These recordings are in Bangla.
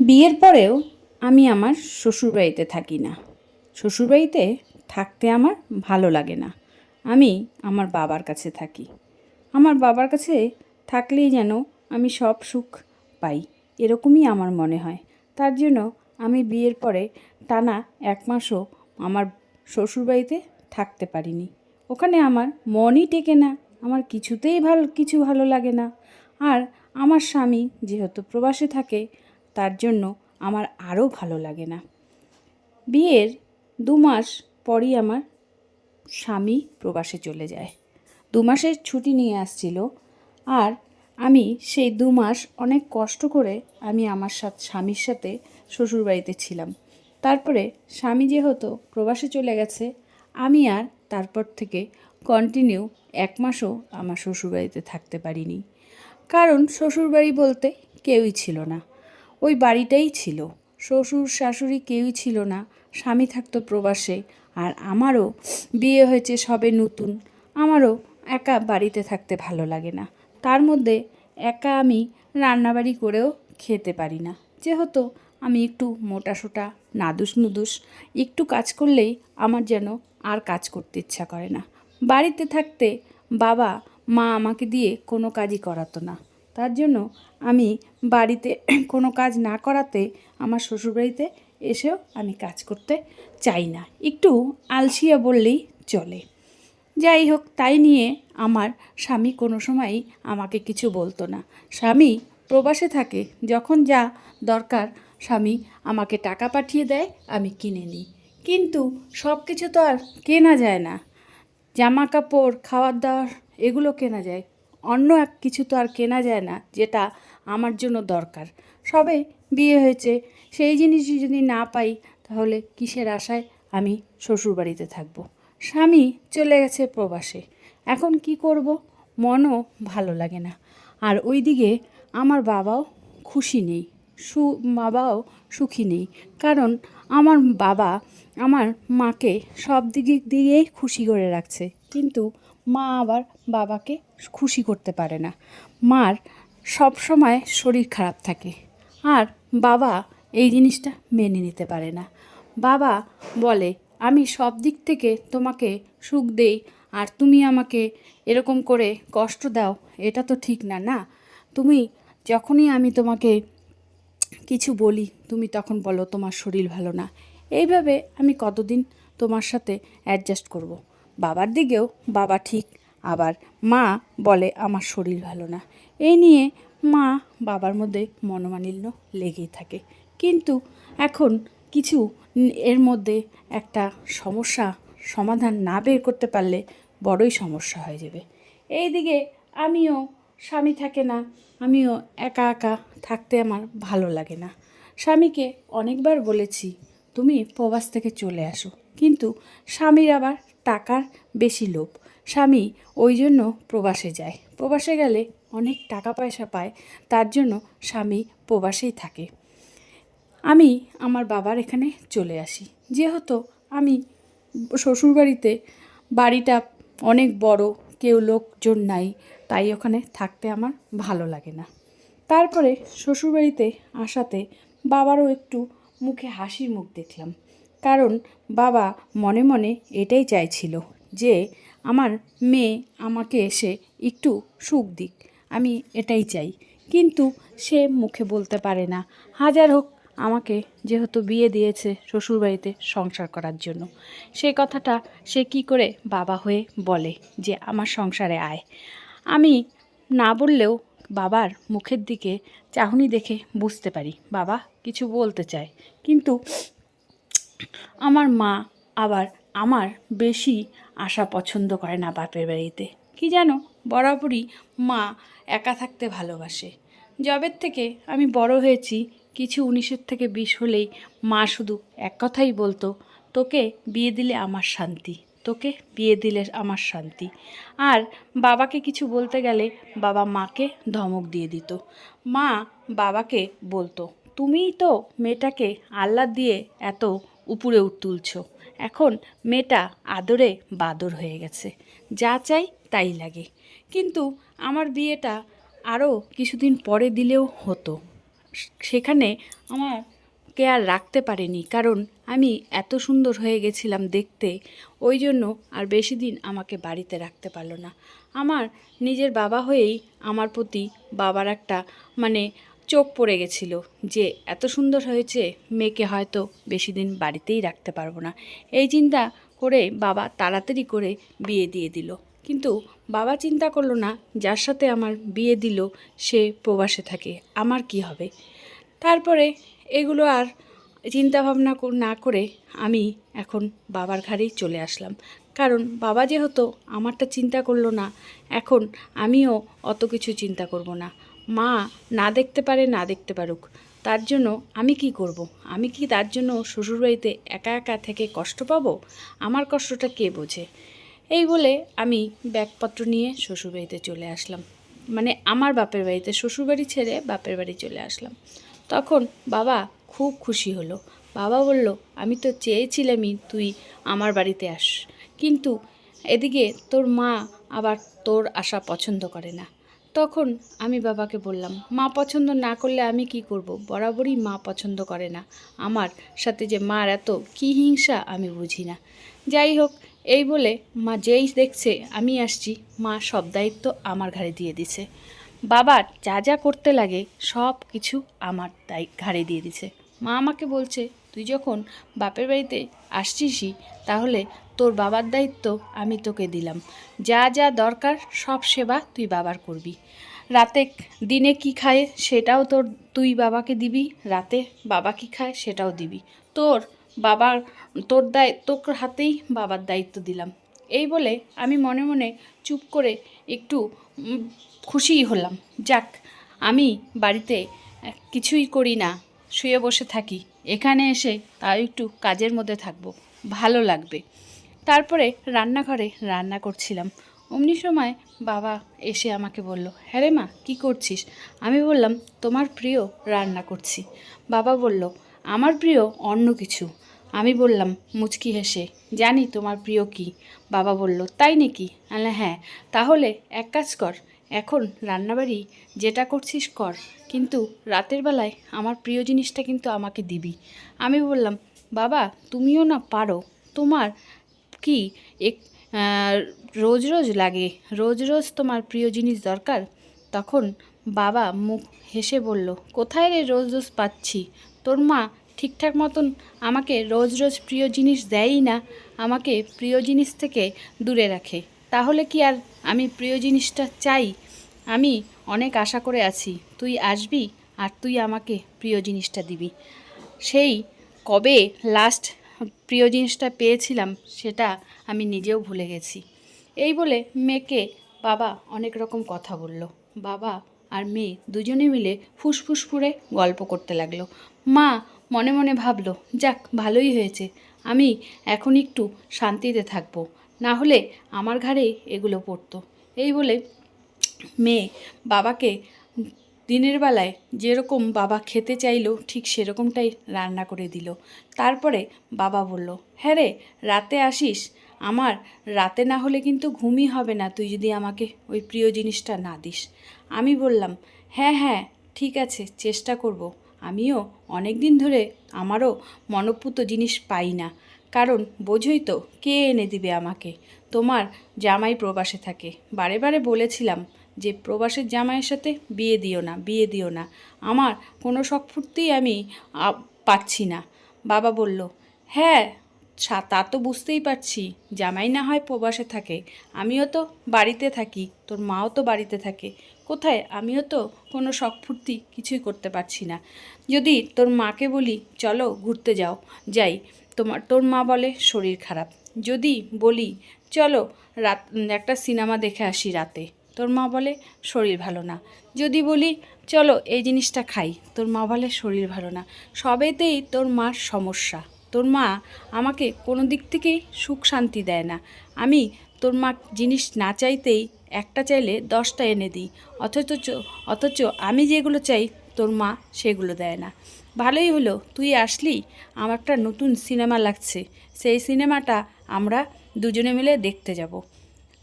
বিয়ের পরেও আমি আমার শ্বশুরবাড়িতে থাকি না। শ্বশুরবাড়িতে থাকতে আমার ভালো লাগে না। আমি আমার বাবার কাছে থাকি। আমার বাবার কাছে থাকলেই যেন আমি সব সুখ পাই, এরকমই আমার মনে হয়। তার জন্য আমি বিয়ের পরে টানা এক মাসও আমার শ্বশুরবাড়িতে থাকতে পারিনি। ওখানে আমার মনই টেকে না, আমার কিছুতেই ভালো, কিছু ভালো লাগে না। আর আমার স্বামী যেহেতু প্রবাসে থাকে তার জন্য আমার আরও ভালো লাগে না। বিয়ের দু মাস পরই আমার স্বামী প্রবাসে চলে যায়। দু মাসের ছুটি নিয়ে আসছিল আর আমি সেই দু মাস অনেক কষ্ট করে আমি আমার সাথে, স্বামীর সাথে শ্বশুরবাড়িতে ছিলাম। তারপরে স্বামী যেহেতু প্রবাসে চলে গেছে, আমি আর তারপর থেকে কন্টিনিউ এক মাসও আমার শ্বশুরবাড়িতে থাকতে পারিনি। কারণ শ্বশুরবাড়ি বলতে কেউই ছিল না। ওই বাড়িটাই ছিল। শ্বশুর শাশুড়ি কেউই ছিল না। স্বামী থাকতো প্রবাসে। আর আমারও বিয়ে হয়েছে সবে নতুন। আমারও একা বাড়িতে থাকতে ভালো লাগে না। তার মধ্যে একা আমি রান্নাবাড়ি করেও খেতে পারি না। যেহেতু আমি একটু মোটাসোটা নাদুস নুদুস একটু কাজ করলেই আমার যেন আর কাজ করতে ইচ্ছা করে না। বাড়িতে থাকতে বাবা মা আমাকে দিয়ে কোনো কাজই করাতো না। তার জন্য আমি বাড়িতে কোনো কাজ না করাতে আমার শ্বশুরবাড়িতে এসেও আমি কাজ করতে চাই না। একটু আলসিয়া বললেই চলে। যাই হোক, তাই নিয়ে আমার স্বামী কোনো সময়ই আমাকে কিছু বলতো না। স্বামী প্রবাসে থাকে, যখন যা দরকার স্বামী আমাকে টাকা পাঠিয়ে দেয়, আমি কিনে নিই। কিন্তু সব কিছু তো আর কেনা যায় না। জামা কাপড় খাওয়ার দাওয়ার, এগুলো কেনা যায়। অন্য এক কিছু তো আর কেনা যায় না, যেটা আমার জন্য দরকার। সবে বিয়ে হয়েছে, সেই জিনিসই যদি না পাই, তাহলে কিসের আশায় আমি শ্বশুরবাড়িতে থাকব? স্বামী চলে গেছে প্রবাসে, এখন কি করব? মনও ভালো লাগে না। আর ওইদিকে আমার বাবাও খুশি নেই, সু, বাবাও সুখী নেই, কারণ আমার বাবা আমার মাকে সব দিক দিয়েই খুশি করে রাখছে। কিন্তু মা আবার বাবাকে খুশি করতে পারে না। মার সব সময় শরীর খারাপ থাকে। আর বাবা এই জিনিসটা মেনে নিতে পারে না। বাবা বলে, আমি সব দিক থেকে তোমাকে সুখ দেই, আর তুমি আমাকে এরকম করে কষ্ট দাও, এটা তো ঠিক না না? তুমি যখনই আমি তোমাকে কিছু বলি, তুমি তখন বলো তোমার শরীর ভালো না। এইভাবে আমি কতদিন তোমার সাথে অ্যাডজাস্ট করব। বাবার দিকেও বাবা ঠিক, আবার মা বলে আমার শরীর ভালো না। এই নিয়ে মা বাবার মধ্যে মনোমালিন্য লেগেই থাকে। কিন্তু এখন কিছু এর মধ্যে একটা সমস্যা সমাধান না বের করতে পারলে বড়ই সমস্যা হয়ে যাবে। এইদিকে আমিও স্বামী থাকে না, আমিও একা একা থাকতে আমার ভালো লাগে না। স্বামীকে অনেকবার বলেছি, তুমি প্রবাস থেকে চলে আসো। কিন্তু স্বামীর আবার টাকার বেশি লোভ। স্বামী ওই জন্য প্রবাসে যায়। প্রবাসে গেলে অনেক টাকা পয়সা পায়, তার জন্য স্বামী প্রবাসেই থাকে। আমি আমার বাবার এখানে চলে আসি। যেহেতু আমি শ্বশুরবাড়িতে বাড়িটা অনেক বড়, কেউ লোকজন নাই, তাই ওখানে থাকতে আমার ভালো লাগে না। তারপরে শ্বশুরবাড়িতে আসাতে বাবারও একটু মুখে হাসির মুখ দেখলাম। কারণ বাবা মনে মনে এটাই চাইছিল যে আমার মেয়ে আমাকে এসে একটু সুখ দিক, আমি এটাই চাই। কিন্তু সে মুখে বলতে পারে না। হাজার হোক আমাকে যেহেতু বিয়ে দিয়েছে শ্বশুরবাড়িতে সংসার করার জন্য। সেই কথাটা সে কি করে বাবা হয়ে বলে যে আমার সংসারে আয়। আমি না বললেও বাবার মুখের দিকে চাহনি দেখে বুঝতে পারি, বাবা কিছু বলতে চায়। কিন্তু আমার মা আবার আমার বেশি আসা পছন্দ করে না বাপের বাড়িতে। কি জানো? বরাবরই মা একা থাকতে ভালোবাসে। জবের থেকে আমি বড় হয়েছি, কিছু উনিশের থেকে বিশ হলেই মা শুধু এক কথাই বলতো, তোকে বিয়ে দিলে আমার শান্তি, তোকে বিয়ে দিলে আমার শান্তি। আর বাবাকে কিছু বলতে গেলে বাবা মাকে ধমক দিয়ে দিত। মা বাবাকে বলতো, তুমিই তো মেয়েটাকে আল্লাহ দিয়ে এত উপরে তুলছো। এখন মেয়েটা আদরে বাদর হয়ে গেছে। যা চাই তাই লাগে। কিন্তু আমার বিয়েটা আরও কিছুদিন পরে দিলেও হতো। সেখানে আমার কে আর রাখতে পারেনি, কারণ আমি এত সুন্দর হয়ে গেছিলাম দেখতে। ওই জন্য আর বেশি দিন আমাকে বাড়িতে রাখতে পারল না। আমার নিজের বাবা হয়েই আমার প্রতি বাবার একটা মানে চোখ পড়ে গেছিল যে এত সুন্দর হয়েছে, মেয়েকে হয়তো বেশি দিন বাড়িতেই রাখতে পারব না। এই চিন্তা করে বাবা তাড়াতাড়ি করে বিয়ে দিয়ে দিল। কিন্তু বাবা চিন্তা করল না, যার সাথে আমার বিয়ে দিল, সে প্রবাসে থাকে, আমার কি হবে? তারপরে এগুলো আর চিন্তা ভাবনা না করে আমি এখন বাবার ঘাড়েই চলে আসলাম। কারণ বাবা যেহেতু আমারটা চিন্তা করল না, এখন আমিও অত কিছু চিন্তা করব না। মা, না দেখতে পারে, না দেখতে পারুক। তার জন্য আমি কি করব? আমি কি তার জন্য শ্বশুরবাড়িতে একা একা থেকে কষ্ট পাবো? আমার কষ্টটা কে বোঝে? এই বলে আমি ব্যাগপত্র নিয়ে শ্বশুরবাড়িতে চলে আসলাম। মানে আমার বাপের বাড়িতে, শ্বশুরবাড়ি ছেড়ে বাপের বাড়ি চলে আসলাম। তখন বাবা খুব খুশি হলো। বাবা বলল, আমি তো চেয়েছিলামই তুই আমার বাড়িতে আস। কিন্তু এদিকে তোর মা আবার তোর আসা পছন্দ করে না। তখন আমি বাবাকে বললাম, মা পছন্দ না করলে আমি কি করব? বরাবরই মা পছন্দ করে না। আমার সাথে যে মার এত কী হিংসা আমি বুঝি না। যাই হোক, এই বলে মা যেই দেখছে আমি আসছি। মা সব দায়িত্ব আমার ঘাড়ে দিয়ে দিছে। বাবার যা যা করতে লাগে সব কিছু আমার দায় ঘাড়ে দিয়ে দিছে। মা আমাকে বলছে, তুই যখন বাপের বাড়িতে আসছিসই, তাহলে তোর বাবার দায়িত্ব আমি তোকে দিলাম। যা যা দরকার, সব সেবা তুই বাবার করবি। রাতে দিনে কি খায় সেটাও তোর তুই বাবাকে দিবি, রাতে বাবা কি খায় সেটাও দিবি। তোর বাবার, তোর দায়, তোর হাতেই বাবার দায়িত্ব দিলাম। এই বলে আমি মনে মনে চুপ করে একটু খুশিই হলাম। যাক, আমি বাড়িতে কিছুই করি না, শুয়ে বসে থাকি। এখানে এসে তাও একটু কাজের মধ্যে থাকব। ভালো লাগবে। তারপরে রান্নাঘরে রান্না করছিলাম। অমনি সময় বাবা এসে আমাকে বলল হ্যাঁ মা, কী করছিস? আমি বললাম, তোমার প্রিয় রান্না করছি। বাবা বলল, আমার প্রিয় অন্য কিছু। আমি বললাম, মুচকি হেসে, জানি তোমার প্রিয় কি? বাবা বলল, তাই নাকি? আলে হ্যাঁ তাহলে এক কাজ কর, এখন রান্নাবাড়ি যেটা করছিস কর, কিন্তু রাতের বেলায় আমার প্রিয় জিনিসটা কিন্তু আমাকে দিবি। আমি বললাম, বাবা, তুমিও না পারো, তোমার কি? এক রোজ রোজ লাগে। রোজ রোজ তোমার প্রিয় জিনিস দরকার। তখন বাবা মুখ হেসে বলল, কোথায় রে রোজ রোজ পাচ্ছি? তোর মা ঠিকঠাক মতন আমাকে রোজ রোজ প্রিয় জিনিস দেয়ই না, আমাকে প্রিয় জিনিস থেকে দূরে রাখে। তাহলে কি আর আমি প্রিয় জিনিসটা চাই? আমি অনেক আশা করে আছি। তুই আসবি আর তুই আমাকে প্রিয় জিনিসটা দিবি। সেই কবে লাস্ট প্রিয় জিনিসটা পেয়েছিলাম, সেটা আমি নিজেও ভুলে গেছি। এই বলে মেয়েকে বাবা অনেক রকম কথা বলল। বাবা আর মেয়ে দুজনে মিলে ফুসফুস ফুরে গল্প করতে লাগল। মা মনে মনে ভাবলো, যাক, ভালোই হয়েছে। আমি এখন একটু শান্তিতে থাকব। না হলে আমার ঘাড়ে এগুলো পড়তো। এই বলে মেয়ে বাবাকে দিনের বেলায় যেরকম বাবা খেতে চাইলো, ঠিক সেরকমটাই রান্না করে দিল। তারপরে বাবা বলল হ্যাঁ রে, রাতে আসিস? আমার রাতে না হলে কিন্তু ঘুমই হবে না, তুই যদি আমাকে ওই প্রিয় জিনিসটা না দিস। আমি বললাম হ্যাঁ হ্যাঁ ঠিক আছে, চেষ্টা করব। আমিও অনেক দিন ধরে আমারও মনপুত জিনিস পাই না। কারণ বোঝই তো, কে এনে দিবে আমাকে? তোমার জামাই প্রবাসে থাকে। বারে বারে বলেছিলাম যে প্রবাসের জামাইয়ের সাথে বিয়ে দিও না, বিয়ে দিও না। আমার কোনো শখ ফুর্তিই আমি পাচ্ছি না। বাবা বলল হ্যাঁ তা তো বুঝতেই পারছি। জামাই না হয় প্রবাসে থাকে। আমিও তো বাড়িতে থাকি, তোর মাও তো বাড়িতে থাকে। কোথায়? আমিও তো কোনো শখ ফুর্তি কিছুই করতে পারছি না। যদি তোর মাকে বলি, চলো ঘুরতে যাও, যাই। তোমার, তোর মা বলে শরীর খারাপ। যদি বলি, চলো রাত, একটা সিনেমা দেখে আসি রাতে। তোর মা বলে শরীর ভালো না। যদি বলি, চলো এই জিনিসটা খাই। তোর মা বলে শরীর ভালো না। সবেতেই তোর মার সমস্যা। তোর মা আমাকে কোনো দিক থেকেই সুখ শান্তি দেয় না। আমি তোর মা জিনিস না চাইতেই একটা চাইলে দশটা এনে দিই। অথচ অথচ আমি যেগুলো চাই, তোর মা সেগুলো দেয় না। ভালোই হলো, তুই আসলি, আমার একটা নতুন সিনেমা লাগছে। সেই সিনেমাটা আমরা দুজনে মিলে দেখতে যাব।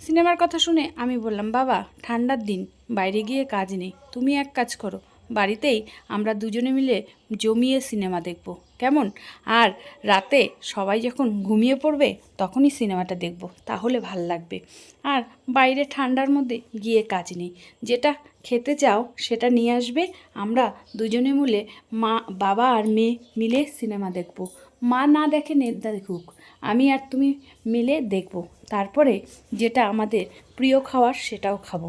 সিনেমার কথা শুনে আমি বললাম, বাবা, ঠান্ডার দিন, বাইরে গিয়ে কাজ নেই। তুমি এক কাজ করো, বাড়িতেই আমরা দুজনে মিলে জমিয়ে সিনেমা দেখব। কেমন? আর রাতে সবাই যখন ঘুমিয়ে পড়বে, তখনই সিনেমাটা দেখব। তাহলে ভালো লাগবে। আর বাইরে ঠান্ডার মধ্যে গিয়ে কাজ নেই। যেটা খেতে চাও, সেটা নিয়ে আসবে। আমরা দুজনে মিলে মা, বাবা আর মেয়ে মিলে সিনেমা দেখব। মা না দেখে নেদা দেখুক, আমি আর তুমি মিলে দেখব। তারপরে যেটা আমাদের প্রিয় খাওয়ার সেটাও খাব।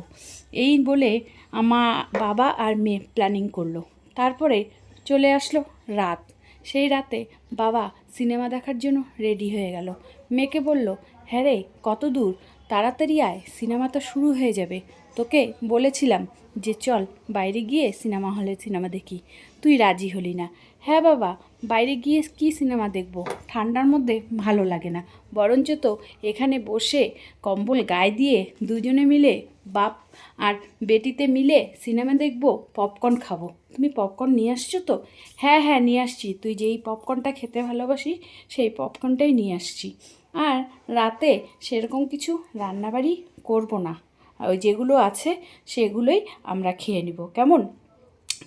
এই বলে আমা বাবা আর মেয়ে প্ল্যানিং করল। তারপরে চলে আসলো রাত। সেই রাতে বাবা সিনেমা দেখার জন্য রেডি হয়ে গেল। মেয়েকে বলল হ্যাঁ রে, কত দূর? তাড়াতাড়ি আয়, সিনেমা তো শুরু হয়ে যাবে। তোকে বলেছিলাম যে চল বাইরে গিয়ে সিনেমা হলে সিনেমা দেখি। তুই রাজি হলি না। হ্যাঁ বাবা বাইরে গিয়ে কি সিনেমা দেখব? ঠান্ডার মধ্যে ভালো লাগে না। বরঞ্চ তো এখানে বসে কম্বল গায়ে দিয়ে দুজনে মিলে, বাপ আর বেটিতে মিলে সিনেমা দেখব, পপকর্ন খাব। তুমি পপকর্ন নিয়ে আসছো তো? হ্যাঁ হ্যাঁ নিয়ে আসছি। তুই যেই পপকর্নটা খেতে ভালোবাসি, সেই পপকর্নটাই নিয়ে আসছি। আর রাতে সেরকম কিছু রান্নাবাড়ি করব না। ওই যেগুলো আছে, সেগুলোই আমরা খেয়ে নিব। কেমন?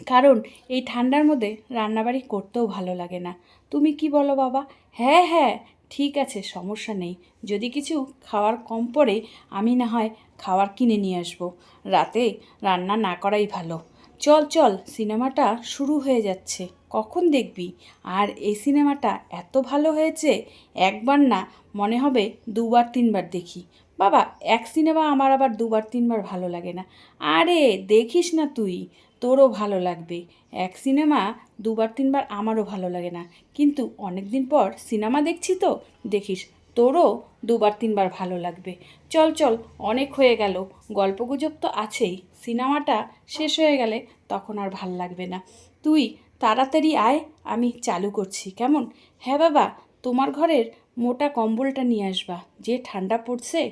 কারণ এই ঠান্ডার মধ্যে রান্নাবাড়ি করতেও ভালো লাগে না। তুমি কি বলো বাবা? হ্যাঁ হ্যাঁ ঠিক আছে, সমস্যা নেই। যদি কিছু খাওয়ার কম পড়ে, আমি না হয় খাওয়ার কিনে নিয়ে আসব। রাতে রান্না না করাই ভালো। চল চল, সিনেমাটা শুরু হয়ে যাচ্ছে। কখন দেখবি? আর এই সিনেমাটা এত ভালো হয়েছে, একবার না মনে হবে দুবার, তিনবার দেখি। বাবা, এক সিনেমা আমার আবার দুবার, তিনবার ভালো লাগে না। আরে, দেখিস না তুই। তোরও ভালো লাগবে। এক সিনেমা দুবার তিনবার আমারও ভালো লাগে না। কিন্তু অনেক দিন পর সিনেমা দেখছি তো, দেখিস, তোরও দুবার তিনবার ভালো লাগবে। চল চল, অনেক হয়ে গেল। গল্পগুজব তো আছেই। সিনেমাটা শেষ হয়ে গেলে তখন আর ভালো লাগবে না। তুই তাড়াতাড়ি আয়, আমি চালু করছি, কেমন? হ্যাঁ বাবা, তোমার ঘরের মোটা কম্বলটা নিয়ে আসবা। যে ঠান্ডা পড়ছে